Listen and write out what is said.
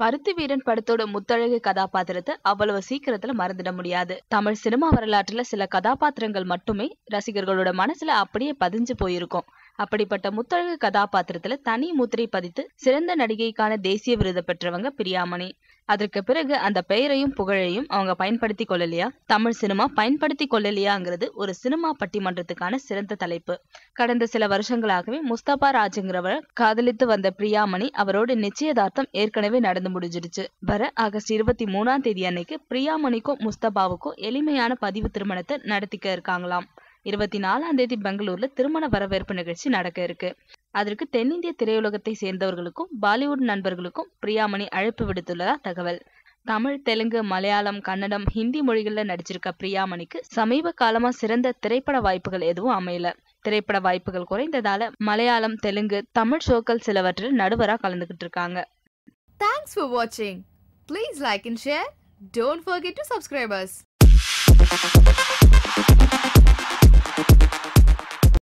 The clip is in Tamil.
பருத்தி வீரன் படத்தோட முத்தழகு கதாபாத்திரத்தை அவ்வளவு சீக்கிரத்துல மறந்துட முடியாது. தமிழ் சினிமா வரலாற்றுல சில கதாபாத்திரங்கள் மட்டுமே ரசிகர்களோட மனசுல அப்படியே பதிஞ்சு போயிருக்கும். அப்படிப்பட்ட முத்தழகு கதாபாத்திரத்துல தனி முத்திரை பதித்து சிறந்த நடிகைக்கான தேசிய விருது பெற்றவங்க பிரியாமணி. அதற்கு பிறகு அந்த பெயரையும் புகழையும் அவங்க பயன்படுத்தி கொள்ளலையா? தமிழ் சினிமா பயன்படுத்தி கொள்ளலையாங்கிறது ஒரு சினிமா பட்டிமன்றத்துக்கான சிறந்த தலைப்பு. கடந்த சில வருஷங்களாகவே முஸ்தபா ராஜுங்கிறவர் காதலித்து வந்த பிரியாமணி அவரோட நிச்சயதார்த்தம் ஏற்கனவே நடந்து முடிஞ்சிடுச்சு. வர ஆகஸ்ட் இருபத்தி மூணாம் தேதி அன்னைக்கு பிரியாமணிக்கும் முஸ்தபாவுக்கும் எளிமையான பதிவு திருமணத்தை நடத்திக்க இருக்காங்களாம். இருபத்தி நாலாம் தேதி பெங்களூர்ல திருமண வரவேற்பு நிகழ்ச்சி நடக்க இருக்கு. அதற்கு தென்னிந்திய திரையுலகத்தை சேர்ந்தவர்களுக்கும் பாலிவுட் நண்பர்களுக்கும் பிரியாமணி அழைப்பு விடுத்துள்ளதா தகவல். தமிழ் தெலுங்கு மலையாளம் கன்னடம் ஹிந்தி மொழிகளில் நடிச்சிருக்க பிரியாமணிக்கு சமீப காலமா சிறந்த திரைப்பட வாய்ப்புகள் எதுவும் அமையல. திரைப்பட வாய்ப்புகள் குறைந்ததால மலையாளம் தெலுங்கு தமிழ் ஷோக்கள் சிலவற்றில் நடுவரா கலந்துகிட்டு இருக்காங்க. தேங்க்ஸ் for வாட்சிங் please like and share don't forget to subscribe.